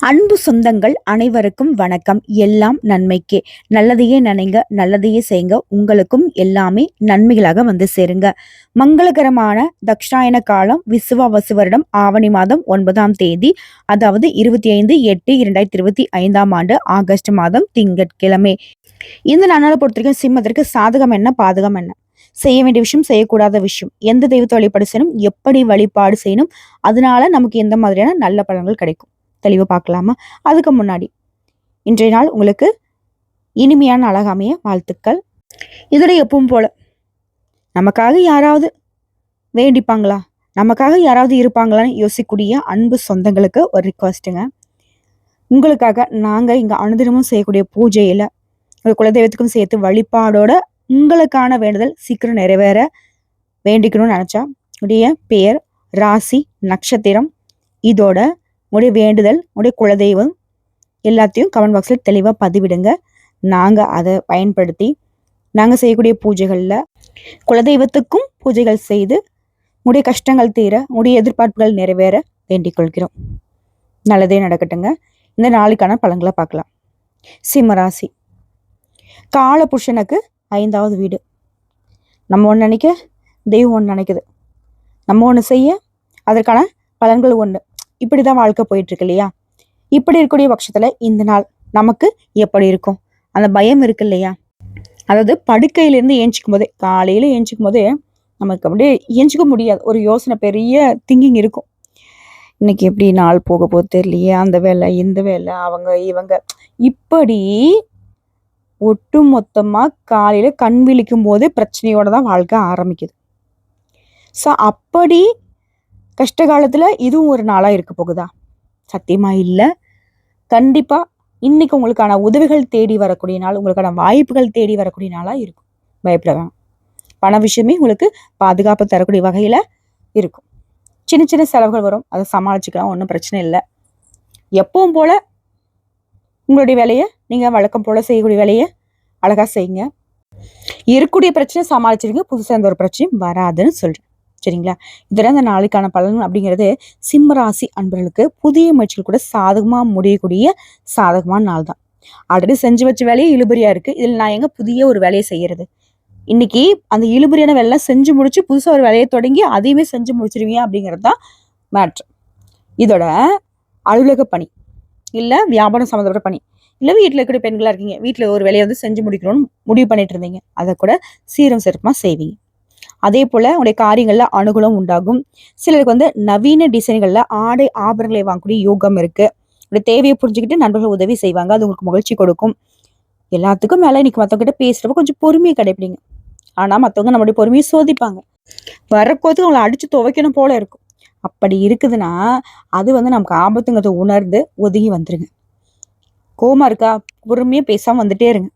அன்பு சொந்தங்கள் அனைவருக்கும் வணக்கம். எல்லாம் நன்மைக்கே. நல்லதையே நினைங்க நல்லதையே செய்யுங்க. உங்களுக்கும் எல்லாமே நன்மைகளாக வந்து சேருங்க. மங்களகரமான தக்ஷாயன காலம் விசுவாவசு வருடம் ஆவணி மாதம் ஒன்பதாம் தேதி அதாவது இருபத்தி ஐந்து எட்டு இரண்டாயிரத்தி இருபத்தி ஐந்தாம் ஆண்டு ஆகஸ்ட் மாதம் திங்கட்கிழமை. இந்த நாளால் பொறுத்த வரைக்கும் சிம்மத்திற்கு சாதகம் என்ன பாதகம் என்ன? செய்ய வேண்டிய விஷயம் செய்யக்கூடாத விஷயம். எந்த தெய்வத்தை வழிபாடு செய்யணும் எப்படி வழிபாடு செய்யணும் அதனால நமக்கு எந்த மாதிரியான நல்ல பலன்கள் கிடைக்கும்? தெளிவாக பார்க்கலாமா? அதுக்கு முன்னாடி இன்றைய நாள் உங்களுக்கு இனிமையான அழகாமைய வாழ்த்துக்கள். இதோட எப்பவும் போல நமக்காக யாராவது வேண்டிப்பாங்களா? நமக்காக யாராவது இருப்பாங்களான்னு யோசிக்கக்கூடிய அன்பு சொந்தங்களுக்கு ஒரு ரிக்வஸ்ட்டுங்க உங்களுக்காக நாங்கள் இங்கே அனுதினமும் செய்யக்கூடிய பூஜையில் உங்கள் குலதெய்வத்துக்கும் சேர்த்து வழிபாடோட உங்களுக்கான வேண்டுதல் சீக்கிரம் நிறைவேற வேண்டிக்கணும்னு நினச்சா உடைய பெயர் ராசி நட்சத்திரம் இதோட உங்களுடைய வேண்டுதல் உங்களுடைய குலதெய்வம் எல்லாத்தையும் கமெண்ட் பாக்ஸில் தெளிவாக பதிவிடுங்க. நாங்கள் அதை பயன்படுத்தி நாங்கள் செய்யக்கூடிய பூஜைகளில் குலதெய்வத்துக்கும் பூஜைகள் செய்து உடைய கஷ்டங்கள் தீர உடைய எதிர்பார்ப்புகள் நிறைவேற வேண்டிக் கொள்கிறோம். நல்லதே நடக்கட்டுங்க. இந்த நாளுக்கான பலன்களை பார்க்கலாம். சிம்மராசி காலபுருஷனுக்கு ஐந்தாவது வீடு. நம்ம ஒன்று நினைக்க தெய்வம் ஒன்று நினைக்குது. நம்ம ஒன்று செய்ய அதற்கான பலன்கள் ஒன்று இப்படி தான் வாழ்க்கை போயிட்டு இருக்கு இல்லையா இப்படி இருக்கக்கூடிய பட்சத்துல இந்த நாள் நமக்கு எப்படி இருக்கும்? அந்த பயம் இருக்கு இல்லையா? அதாவது படுக்கையிலேருந்து ஏஞ்சிக்கும் போதே காலையில ஏஞ்சிக்கும் போதே நமக்கு அப்படியே ஏஞ்சிக்க முடியாது. ஒரு யோசனை பெரிய திங்கிங் இருக்கும். இன்னைக்கு எப்படி நாள் போக போது தெரியலையே அந்த வேலை இந்த வேலை அவங்க இவங்க. இப்படி ஒட்டு மொத்தமா காலையில கண் விழிக்கும் போதே பிரச்சனையோட தான் வாழ்க்கை ஆரம்பிக்குது. ஸோ அப்படி கஷ்ட காலத்தில் இதுவும் ஒரு நாளாக இருக்க போகுதா? சத்தியமாக இல்லை. கண்டிப்பாக இன்றைக்கி உங்களுக்கான உதவிகள் தேடி வரக்கூடிய நாள் உங்களுக்கான வாய்ப்புகள் தேடி வரக்கூடிய நாளாக இருக்கும். பயப்பட வேணாம் பண விஷயமே உங்களுக்கு பாதுகாப்பு தரக்கூடிய வகையில் இருக்கும். சின்ன சின்ன செலவுகள் வரும். அதை சமாளிச்சுக்கலாம். ஒன்றும் பிரச்சனை இல்லை. எப்பவும் போல் உங்களுடைய வேலையை நீங்கள் வழக்கம் போல் செய்யக்கூடிய வேலையை அழகாக செய்யுங்க. இருக்கக்கூடிய பிரச்சனை சமாளிச்சிருங்க. புதுசாக எந்த ஒரு பிரச்சனையும் வராதுன்னு சொல்கிறேன் சரிங்களா? இதெல்லாம் இந்த நாளைக்கான பலன் அப்படிங்கிறது சிம்மராசி அன்பர்களுக்கு புதிய முயற்சிகள் கூட சாதகமாக முடியக்கூடிய சாதகமான நாள் தான். ஆல்ரெடி செஞ்சு வச்ச வேலையே இழுபறியா இருக்கு. இதில் நான் எங்க புதிய ஒரு வேலையை செய்யறது? இன்னைக்கு அந்த இழுபறியான வேலைலாம் செஞ்சு முடிச்சு புதுசாக ஒரு வேலையை தொடங்கி அதையுமே செஞ்சு முடிச்சிருவீங்க அப்படிங்கிறது தான் மேட்ரு இதோட அலுவலக பணி இல்லை வியாபாரம் சம்மந்தப்பட்ட பணி இல்லை வீட்டில் இருக்கிற பெண்களாக இருக்கீங்க. வீட்டில் ஒரு வேலையை வந்து செஞ்சு முடிக்கணும்னு முடிவு பண்ணிட்டு இருந்தீங்க. அதை கூட சீரம் சிறப்பாக செய்வீங்க. அதே போல் உங்களுடைய காரியங்களில் அனுகூலம் உண்டாகும். சிலருக்கு வந்து நவீன டிசைன்களில் ஆடை ஆபரணங்களை வாங்கக்கூடிய யோகம் இருக்குது உடைய தேவையை புரிஞ்சுக்கிட்டு நண்பர்கள் உதவி செய்வாங்க. அது உங்களுக்கு மகிழ்ச்சி கொடுக்கும். எல்லாத்துக்கும் மேலே இன்னைக்கு மற்றவங்க கிட்ட பேசுகிறப்ப கொஞ்சம் பொறுமையை கடைப்பிடிங்க ஆனால் மற்றவங்க நம்மளுடைய பொறுமையை சோதிப்பாங்க. வரக்கோத்துக்கு அவங்களை அடித்து துவைக்கணும் போல இருக்கும். அப்படி இருக்குதுன்னா அது வந்து நமக்கு ஆபத்துங்கிறத உணர்ந்து ஒதுங்கி வந்துருங்க. கோமா இருக்கா? பொறுமையாக பேசாமல் வந்துட்டே இருங்க.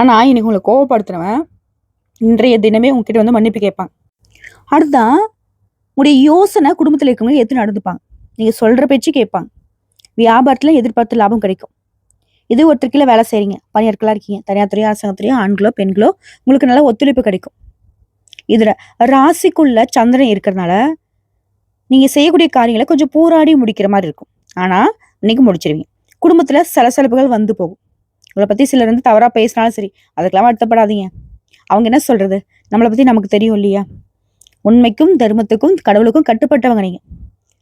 ஆனால் இன்னைக்கு உங்களை கோவப்படுத்துறவன் இன்றைய தினமே உங்ககிட்ட வந்து மன்னிப்பு கேட்பாங்க அடுத்தான் உங்களுடைய யோசனை குடும்பத்தில் இருக்கவங்க எது நடந்துப்பாங்க. நீங்கள் சொல்கிற பேச்சு கேட்பாங்க. வியாபாரத்தில் எதிர்பார்த்த லாபம் கிடைக்கும். இது ஒருத்தர் கீழே வேலை செய்கிறீங்க பணியாட்களாக இருக்கீங்க. தனியார் துறையோ அரசாங்கத்துறையோ ஆண்களோ பெண்களோ உங்களுக்கு நல்ல ஒத்துழைப்பு கிடைக்கும். இதில் ராசிக்குள்ள சந்திரன் இருக்கிறதுனால நீங்கள் செய்யக்கூடிய காரியங்களை கொஞ்சம் போராடி முடிக்கிற மாதிரி இருக்கும். ஆனால் இன்னைக்கு முடிச்சிருவீங்க. குடும்பத்தில் சலசலப்புகள் வந்து போகும். உங்களை பற்றி சிலர் வந்து தவறாக பேசினாலும் சரி அதுக்கெல்லாம் வருத்தப்படாதீங்க. அவங்க என்ன சொல்றது? நம்மளை பத்தி நமக்கு தெரியும் இல்லையா? உண்மைக்கும் தர்மத்துக்கும் கடவுளுக்கும் கட்டுப்பட்டவங்க நீங்கள்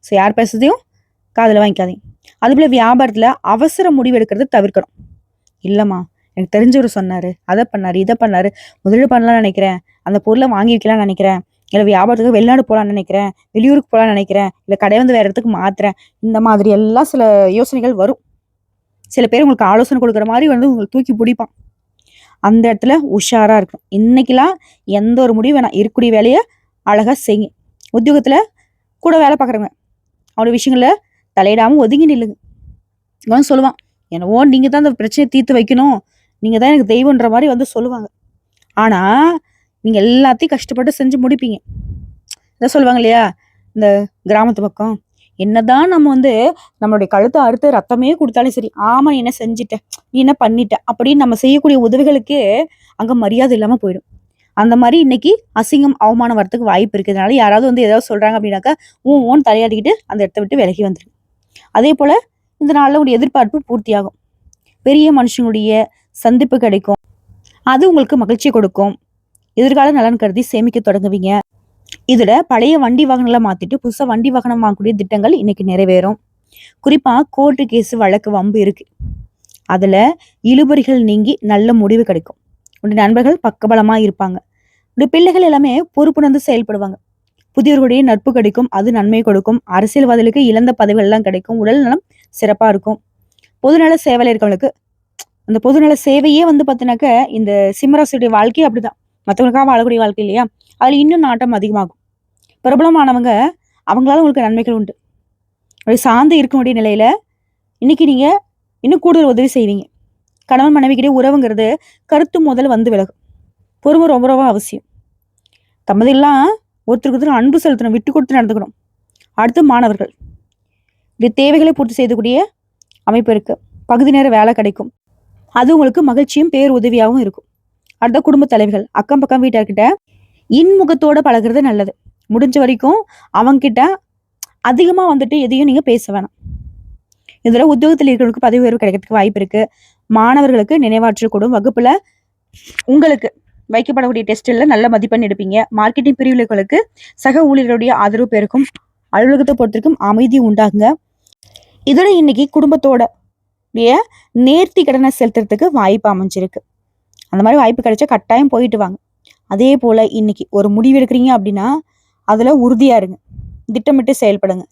ஸோ யார் பேசுறதையும் காதில் வாங்கிக்காதீங்க. அதுபோல் வியாபாரத்தில் அவசர முடிவு எடுக்கிறத தவிர்க்கணும். இல்லைம்மா எனக்கு தெரிஞ்சவர் சொன்னார் அதை பண்ணாரு இதை பண்ணாரு முதலீடு பண்ணலாம்னு நினைக்கிறேன் அந்த பொருளை வாங்கி வைக்கலாம்னு நினைக்கிறேன் இல்லை வியாபாரத்துக்கு வெளிநாடு போகலான்னு நினைக்கிறேன் வெளியூருக்கு போகலான்னு நினைக்கிறேன் இல்லை கடை வந்து வேறு இடத்துக்கு மாத்துறேன் இந்த மாதிரி எல்லாம் சில யோசனைகள் வரும். சில பேர் உங்களுக்கு ஆலோசனை கொடுக்குற மாதிரி வந்து உங்களுக்கு தூக்கி பிடிப்பான். அந்த இடத்துல உஷாராக இருக்கணும் இன்னைக்கெல்லாம் எந்த ஒரு முடிவு வேணாம். இருக்கக்கூடிய வேலையை அழகாக செய்யுங்க. உத்தியோகத்தில் கூட வேலை பார்க்குறவங்க அவரோட விஷயங்களில் தலையிடாமல் ஒதுங்கி நில்லுங்க. இவன் சொல்லுவான் என்னவோ நீங்கள் தான் அந்த பிரச்சனையை தீர்த்து வைக்கணும். நீங்கள் தான் எனக்கு தெய்வன்ற மாதிரி வந்து சொல்லுவாங்க. ஆனால் நீங்கள் எல்லாத்தையும் கஷ்டப்பட்டு செஞ்சு முடிப்பீங்க. இதை சொல்லுவாங்க இல்லையா? இந்த கிராமத்து பக்கம். என்னதான் நம்ம வந்து நம்மளுடைய கழுத்தை அறுத்து ரத்தமே கொடுத்தாலும் சரி ஆமா நீ என்ன செஞ்சிட்ட? நீ என்ன பண்ணிட்ட? அப்படின்னு நம்ம செய்யக்கூடிய உதவிகளுக்கு அங்க மரியாதை இல்லாம போயிடும். அந்த மாதிரி இன்னைக்கு அசிங்கம் அவமானம் வரத்துக்கு வாய்ப்பு இருக்கிறதுனால யாராவது வந்து ஏதாவது சொல்றாங்க அப்படின்னாக்கா ஊன் ஓன் தலையாடிக்கிட்டு அந்த இடத்த விட்டு விலகி வந்துருங்க அதே போல இந்த நாளில் உடைய எதிர்பார்ப்பு பூர்த்தியாகும். பெரிய மனுஷனுடைய சந்திப்பு கிடைக்கும். அது உங்களுக்கு மகிழ்ச்சி கொடுக்கும். எதிர்கால நலன் கருதி சேமிக்க தொடங்குவீங்க. இதுல பழைய வண்டி வாகனங்களை மாத்திட்டு புதுசாக வண்டி வாகனம் வாங்கக்கூடிய திட்டங்கள் இன்னைக்கு நிறைவேறும். குறிப்பா கோர்ட்டு கேஸ் வழக்கு வம்பு இருக்கு. அதுல இழுபறிகள் நீங்கி நல்ல முடிவு கிடைக்கும். உடைய நண்பர்கள் பக்கபலமா இருப்பாங்க. உடைய பிள்ளைகள் எல்லாமே பொறுப்புணர்ந்து செயல்படுவாங்க. புதியவர்களுடைய நட்பு கிடைக்கும் அது நன்மை கொடுக்கும். அரசியல்வாதிகளுக்கு இழந்த பதவிகள் எல்லாம் கிடைக்கும். உடல் நலம் சிறப்பா இருக்கும். பொதுநல சேவையில் இருக்கவங்களுக்கு அந்த பொதுநல சேவையே வந்து பார்த்தினாக்க இந்த சிம்மராசியுடைய வாழ்க்கையே அப்படிதான். மற்றவங்களுக்காக வாழக்கூடிய வாழ்க்கை இல்லையா? அதில் இன்னும் நாட்டம் அதிகமாகும். பிரபலமானவங்க அவங்களால உங்களுக்கு நன்மைகள் உண்டு. அப்படி சார்ந்து இருக்கக்கூடிய நிலையில் இன்னைக்கு நீங்கள் இன்னும் கூடுதல் உதவி செய்வீங்க. கணவன் மனைவிக்கிட்டே உறவுங்கிறது கருத்து முதல் வந்து விலகும். பொறுமை ரொம்ப ரொம்ப அவசியம். தம்மதெல்லாம் ஒருத்தருக்கு ஒருத்தர் அன்பு செலுத்தணும் விட்டு கொடுத்து நடந்துக்கணும். அடுத்து மாணவர்கள். இப்படி தேவைகளை பூர்த்தி செய்யக்கூடிய அமைப்பு இருக்குது பகுதி நேர வேலை கிடைக்கும். அது உங்களுக்கு மகிழ்ச்சியும் பேர் உதவியாகவும் இருக்கும். அடுத்த குடும்ப தலைவிகள் அக்கம் பக்கம் வீட்டார்கிட்ட இன்முகத்தோட பழகுறது நல்லது. முடிஞ்ச வரைக்கும் அவங்கிட்ட அதிகமாக வந்துட்டு எதையும் நீங்கள் பேச வேணாம். இதில் உத்தியோகத்தில் இருக்கிறவங்களுக்கு பதவி உயர்வு கிடைக்கிறதுக்கு வாய்ப்பு இருக்குது மாணவர்களுக்கு நினைவாற்றக்கூடும் வகுப்பில் உங்களுக்கு வைக்கப்படக்கூடிய டெஸ்ட்டில் நல்ல மதிப்பெண் எடுப்பீங்க. மார்க்கெட்டிங் பிரிவுகளுக்கு சக ஊழியர்களுடைய ஆதரவு பெருக்கும். அலுவலகத்தை பொறுத்திருக்கும் அமைதி உண்டாகுங்க. இதோட இன்னைக்கு குடும்பத்தோட நேர்த்தி கடனை செலுத்துறதுக்கு வாய்ப்பு அமைஞ்சிருக்கு. அந்த மாதிரி வாய்ப்பு கிடைச்சா கட்டாயம் போயிட்டு வாங்க. அதே போல் இன்னைக்கு ஒரு முடிவு எடுக்கிறீங்க அப்படின்னா அதில் உறுதியாக இருங்க. திட்டமிட்டு செயல்படுங்க.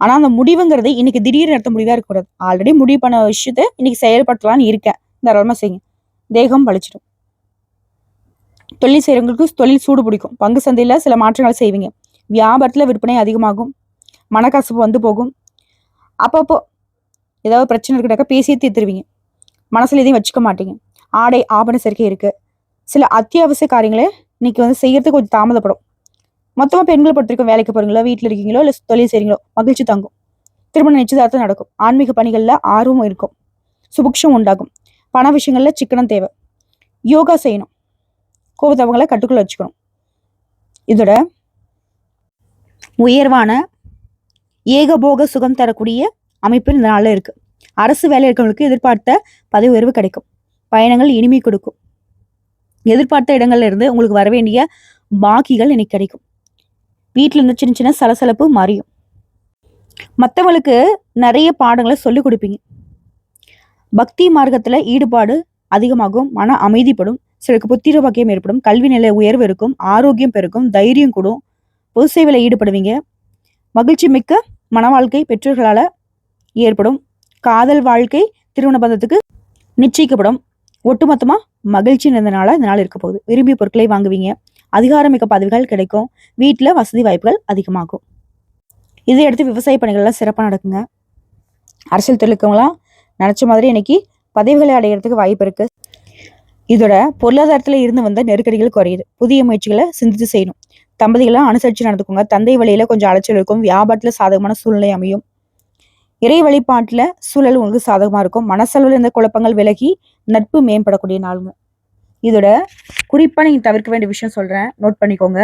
ஆனால் அந்த முடிவுங்கிறது இன்னைக்கு திடீர்னு எடுத்த முடிவாக இருக்கக்கூடாது. ஆல்ரெடி முடிவு பண்ண விஷயத்த இன்னைக்கு செயல்படுத்தலாம்னு இருக்கேன். தாராளமாக செய்யுங்க. தேகம் பழிச்சிடும். தொழில் செய்கிறவங்களுக்கு தொழில் சூடு பிடிக்கும். பங்கு சந்தையில் சில மாற்றங்கள் செய்வீங்க. வியாபாரத்தில் விற்பனை அதிகமாகும். மனக்கசப்பு வந்து போகும். அப்பப்போ ஏதாவது பிரச்சனை இருக்கிறாக்க பேசியே தீர்த்துருவீங்க. மனசில் எதையும் வச்சுக்க மாட்டீங்க. ஆடை ஆபண சேர்க்கை இருக்குது சில அத்தியாவசிய காரியங்களை இன்னைக்கு வந்து செய்யறதுக்கு கொஞ்சம் தாமதப்படும். மொத்தமாக பெண்களை பொறுத்திருக்கும் வேலைக்கு போகிறீங்களோ வீட்டில் இருக்கீங்களோ இல்லை தொழில் செய்கிறீங்களோ மகிழ்ச்சி தங்கும். திருமண நிச்சயதார்த்தம் நடக்கும். ஆன்மீக பணிகளில் ஆர்வம் இருக்கும். சுபிக்ஷம் உண்டாகும். பண விஷயங்களில் சிக்கனம் தேவை. யோகா செய்யணும். கோபத்தவங்களை கட்டுக்குள்ள வச்சுக்கணும். இதோட உயர்வான ஏகபோக சுகம் தரக்கூடிய அமைப்பு இந்த நாளில் இருக்குது அரசு வேலை இருக்கவங்களுக்கு எதிர்பார்த்த பதவி உயர்வு கிடைக்கும். பயணங்கள் இனிமை கொடுக்கும். எதிர்பார்த்த இடங்கள்ல இருந்து உங்களுக்கு வர வேண்டிய பாக்கிகள் இன்னைக்கு கிடைக்கும். வீட்டில் இருந்து சின்ன சின்ன சலசலப்பு மறையும். மற்றவங்களுக்கு நிறைய பாடங்களை சொல்லிக் கொடுப்பீங்க. பக்தி மார்க்கத்தில் ஈடுபாடு அதிகமாகும் மன அமைதிப்படும் சிலருக்கு புத்திர பாக்கியம் ஏற்படும் கல்வி நிலை உயர்வு இருக்கும் ஆரோக்கியம் பெருக்கும் தைரியம் கூடும் பொது சேவையில் ஈடுபடுவீங்க. மகிழ்ச்சி மிக்க மன வாழ்க்கை பெற்றோர்களால் ஏற்படும். காதல் வாழ்க்கை திருமண பந்தத்துக்கு நிச்சயிக்கப்படும். ஒட்டுமொத்தமாக மகிழ்ச்சி நிறைந்தனால இந்த நாள் இருக்க போகுது. விரும்பிய பொருட்களை வாங்குவீங்க. அதிகாரமிக்க பதவிகள் கிடைக்கும். வீட்டில் வசதி வாய்ப்புகள் அதிகமாகும். இதை அடுத்து விவசாய பணிகள்லாம் சிறப்பாக நடக்குங்க. அரசியல் தொழிலுக்கவங்களாம் நினச்ச மாதிரி இன்னைக்கு பதவிகளை அடையிறதுக்கு வாய்ப்பு இருக்கு. இதோட பொருளாதாரத்தில் இருந்து வந்த நெருக்கடிகள் குறையுது. புதிய முயற்சிகளை சிந்தித்து செய்யணும். தம்பதிகளை அனுசரித்து நடந்துக்கோங்க. தந்தை வழியில் கொஞ்சம் அலைச்சல் இருக்கும். வியாபாரத்தில் சாதகமான சூழ்நிலை அமையும். இறை வழிபாட்டில் சூழல் உங்களுக்கு சாதகமாக இருக்கும். மனசளவில் இருந்த குழப்பங்கள் விலகி நட்பு மேம்படக்கூடிய நாளுங்க இதோட குறிப்பாக நீங்கள் தவிர்க்க வேண்டிய விஷயம் சொல்கிறேன் நோட் பண்ணிக்கோங்க.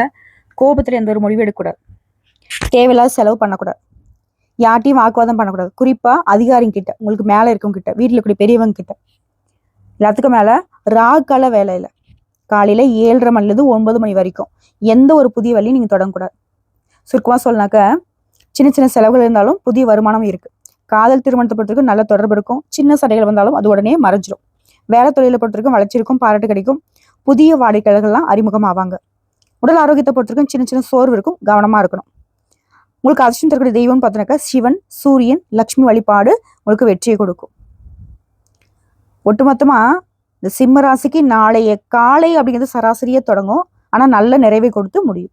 கோபத்தில் எந்த ஒரு முடிவு எடுக்கக்கூடாது. தேவையில்லாத செலவு பண்ணக்கூடாது. யார்ட்டையும் வாக்குவாதம் பண்ணக்கூடாது. குறிப்பாக அதிகாரிங்க கிட்ட உங்களுக்கு மேலே இருக்கவங்க கிட்ட வீட்டில் இருக்கக்கூடிய பெரியவங்க கிட்ட. எல்லாத்துக்கும் மேலே ராக்கால வேலையில் காலையில் ஏழரை மணிலேருந்து ஒன்பது மணி வரைக்கும் எந்த ஒரு புதிய வழியும் நீங்கள் தொடங்கக்கூடாது. சுருக்கமாக சொன்னாக்க சின்ன சின்ன செலவுகள் இருந்தாலும் புதிய வருமானம் இருக்குது காதல் திருமணத்தை பொறுத்தவரைக்கும் நல்ல தொடர்பு இருக்கும். சின்ன சண்டைகள் வந்தாலும் அது உடனே மறைஞ்சிரும். வேலை தொழிலை பொறுத்தவரைக்கும் வளர்ச்சி இருக்கும் பாராட்டு கிடைக்கும். புதிய வாடிக்கையாளர்கள்லாம் அறிமுகமாவாங்க உடல் ஆரோக்கியத்தை பொறுத்தவரைக்கும் சின்ன சின்ன சோர்வு இருக்கும் கவனமா இருக்கணும். உங்களுக்கு அதிர்ஷ்டம் தரக்கூடிய தெய்வம்னு பார்த்தோன்னாக்கா சிவன் சூரியன் லக்ஷ்மி வழிபாடு உங்களுக்கு வெற்றியை கொடுக்கும். ஒட்டுமொத்தமா இந்த சிம்ம ராசிக்கு நாளைய காலை அப்படிங்கிறது சராசரியாக தொடங்கும். ஆனா நல்ல நிறைவை கொடுத்து முடியும்.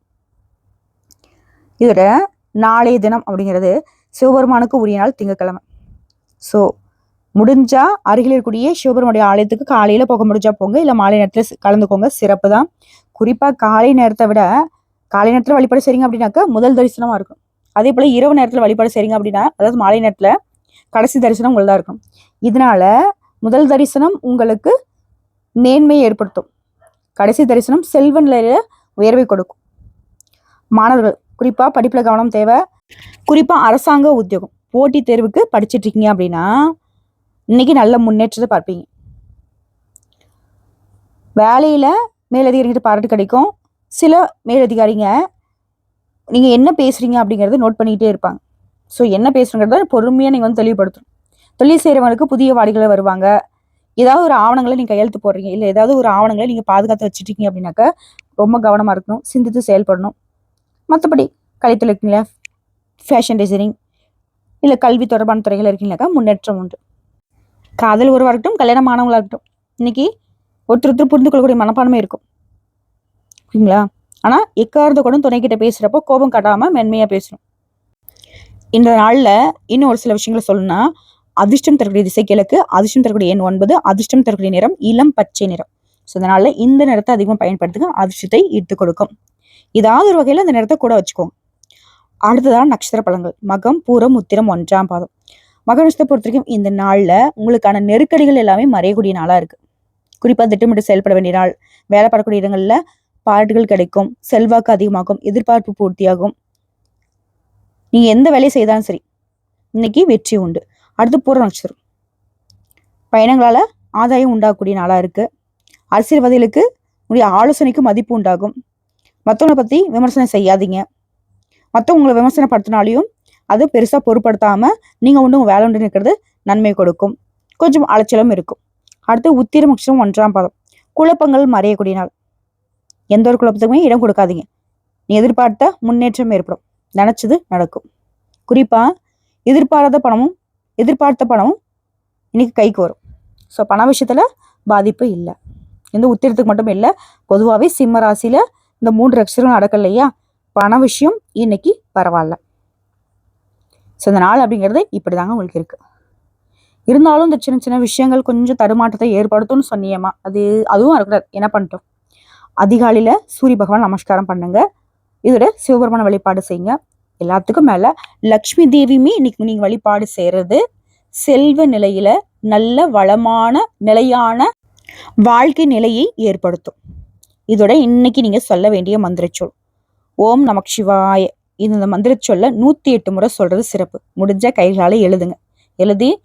இதோட நாளைய தினம் அப்படிங்கிறது சிவபெருமானுக்கு உரிய நாள் திங்கக்கிழமை ஸோ முடிஞ்சா அருகில் இருக்கக்கூடிய சிவபெருமானுடைய ஆலயத்துக்கு காலையில போக முடிஞ்சா போங்க இல்லை மாலை நேரத்தில் கலந்துக்கோங்க சிறப்பு தான். குறிப்பாக காலை நேரத்தை விட காலை நேரத்தில் வழிபாடு செய்றீங்க அப்படின்னாக்கா முதல் தரிசனமாக இருக்கும். அதே போல் இரவு நேரத்தில் வழிபாடு செய்றீங்க அப்படின்னா அதாவது மாலை நேரத்தில் கடைசி தரிசனம் உங்களதாக இருக்கும். இதனால முதல் தரிசனம் உங்களுக்கு நேன்மையை ஏற்படுத்தும். கடைசி தரிசனம் செல்வ நிலையில உயர்வை கொடுக்கும். மாணவர்கள் குறிப்பாக படிப்பில் கவனம் தேவை. குறிப்பாக அரசாங்க உத்தியோகம். போட்டி தேர்வுக்கு படிச்சிட்டு இருக்கீங்க அப்படின்னா இன்னைக்கு நல்ல முன்னேற்றத்தை பார்ப்பீங்க. வேலையில் மேலதிகாரிகிட்ட பாராட்டு கிடைக்கும். சில மேலதிகாரிங்க நீங்கள் என்ன பேசுகிறீங்க அப்படிங்கறத நோட் பண்ணிக்கிட்டே இருப்பாங்க. ஸோ என்ன பேசுறங்கிறத பொறுமையாக நீங்கள் வந்து தெளிவுபடுத்தணும். தொழில் செய்கிறவங்களுக்கு புதிய வாடிகளை வருவாங்க. ஏதாவது ஒரு ஆவணங்களை நீங்கள் கையெழுத்து போடுறீங்க. இல்லை ஏதாவது ஒரு ஆவணங்களை நீங்கள் பாதுகாத்து வச்சுட்டீங்க அப்படின்னாக்கா ரொம்ப கவனமாக இருக்கணும். சிந்தித்து செயல்படணும். மற்றபடி கலைத்துல இருக்கீங்களா ஃபேஷன் டிசைனிங் இல்லை கல்வி தொடர்பான துறைகள் இருக்கீங்கனாக்கா முன்னேற்றம் உண்டு. காதல் உறவாக இருக்கட்டும் கல்யாணமானவங்களாக இருக்கட்டும் இன்னைக்கு ஒருத்தர் ஒருத்தர் புரிந்து கொள்ளக்கூடிய மனப்பான்மை இருக்கும். ஓகேங்களா ஆனால் எக்காரத கூட துணைக்கிட்ட பேசுகிறப்போ கோபம் காட்டாமல் மென்மையாக பேசணும் இந்த நாளில் இன்னும் ஒரு சில விஷயங்களை சொல்லணும்னா அதிர்ஷ்டம் தரக்கூடிய திசை கிழக்கு அதிர்ஷ்டம் தரக்கூடிய எண் ஒன்பது அதிர்ஷ்டம் தரக்கூடிய நிறம் இளம் பச்சை நிறம். ஸோ அதனால் இந்த நிறத்தை அதிகமாக பயன்படுத்துங்க அதிர்ஷ்டத்தை ஈர்த்து கொடுக்கும். ஏதாவது ஒரு வகையில் அந்த நிறத்தை கூட வச்சுக்கோங்க. அடுத்ததான் நட்சத்திர பலன்கள் மகம் பூரம் உத்திரம் ஒன்றாம் பாதம். மக நட்சத்திரத்தை பொறுத்த வரைக்கும் இந்த நாளில் உங்களுக்கான நெருக்கடிகள் எல்லாமே மறையக்கூடிய நாளாக இருக்குது குறிப்பாக திட்டமிட்டு செயல்பட வேண்டிய நாள். வேலை படக்கூடிய இடங்களில் பாராட்டுகள் கிடைக்கும். செல்வாக்கு அதிகமாகும். எதிர்பார்ப்பு பூர்த்தியாகும். நீங்கள் எந்த வேலையை செய்தாலும் சரி இன்னைக்கு வெற்றி உண்டு. அடுத்து பூர நட்சத்திரம். பயணங்களால் ஆதாயம் உண்டாகக்கூடிய நாளாக இருக்குது அரசியல்வாதிகளுக்கு உங்களுடைய ஆலோசனைக்கு மதிப்பு உண்டாகும். மற்றவங்களை பற்றி விமர்சனம் செய்யாதீங்க. மற்றவங்களை உங்களை விமர்சனப்படுத்தினாலையும் அது பெருசாக பொருட்படுத்தாமல் நீங்கள் ஒன்று உங்கள் வேலை ஒன்று நிற்கிறது நன்மை கொடுக்கும். கொஞ்சம் அலைச்சலும் இருக்கும். அடுத்து உத்திர ஒன்றாம் பாதம். குழப்பங்கள் மறையக்கூடிய நாள். எந்த ஒரு குழப்பத்துக்குமே இடம் கொடுக்காதீங்க. நீ எதிர்பார்த்த முன்னேற்றம் ஏற்படும். நினச்சது நடக்கும். குறிப்பாக எதிர்பாராத பணமும் எதிர்பார்த்த பணமும் இன்னைக்கு கைக்கு வரும். ஸோ பண விஷயத்தில் பாதிப்பு இல்லை. இந்த உத்திரத்துக்கு மட்டும் இல்லை பொதுவாகவே சிம்ம ராசியில் இந்த மூன்று அக்ஷரங்கள் நடக்கலையா இல்லையா? பண விஷயம் இன்னைக்கு பரவாயில்ல. ஸோ இந்த நாள் அப்படிங்கிறது இப்படிதாங்க உங்களுக்கு இருக்கு. இருந்தாலும் இந்த சின்ன சின்ன விஷயங்கள் கொஞ்சம் தடுமாற்றத்தை ஏற்படுத்தும்னு சொன்னியம்மா அது அதுவும் இருக்கிறது என்ன பண்ணிட்டோம்? அதிகாலையில சூரிய பகவான் நமஸ்காரம் பண்ணுங்க. இதோட சிவபெருமான வழிபாடு செய்யுங்க. எல்லாத்துக்கும் மேல லக்ஷ்மி தேவியுமே இன்னைக்கு நீங்க வழிபாடு செய்யறது செல்வ நிலையில நல்ல வளமான நிலையான வாழ்க்கை நிலையை ஏற்படுத்தும். இதோட இன்னைக்கு நீங்க சொல்ல வேண்டிய மந்திரச்சொல் ஓம் நமக் சிவாய. இது இந்த மந்திரச்சொல்ல நூத்தி எட்டு முறை சொல்றது சிறப்பு. முடிஞ்ச கைகளால எழுதுங்க. எழுதி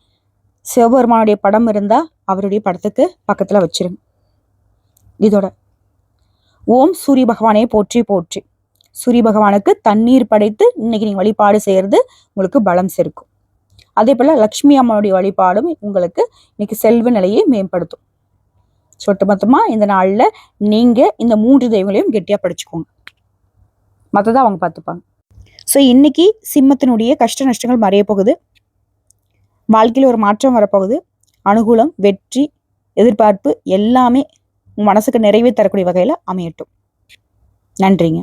சிவபெருமானுடைய படம் இருந்தா அவருடைய படத்துக்கு பக்கத்துல வச்சிருங்க. இதோட. ஓம் சூரிய பகவானே போற்றி போற்றி. சூரிய பகவானுக்கு தண்ணீர் படைத்து இன்னைக்கு நீங்க வழிபாடு செய்யறது உங்களுக்கு பலம் சேர்க்கும். அதே போல லக்ஷ்மி அம்மனுடைய வழிபாடும் உங்களுக்கு இன்னைக்கு செல்வ நிலையை மேம்படுத்தும். சொட்டு மொத்தமா இந்த நாள்ல நீங்க இந்த மூன்று தெய்வங்களையும் கெட்டியா படிச்சுக்கோங்க. மற்றதை அவங்க பார்த்துப்பாங்க ஸோ இன்னைக்கு சிம்மத்தினுடைய கஷ்ட நஷ்டங்கள் மறைய போகுது. வாழ்க்கையில் ஒரு மாற்றம் வரப்போகுது. அனுகூலம் வெற்றி எதிர்பார்ப்பு எல்லாமே உங்கள் மனசுக்கு நிறைவே தரக்கூடிய வகையில் அமையட்டும். நன்றிங்க.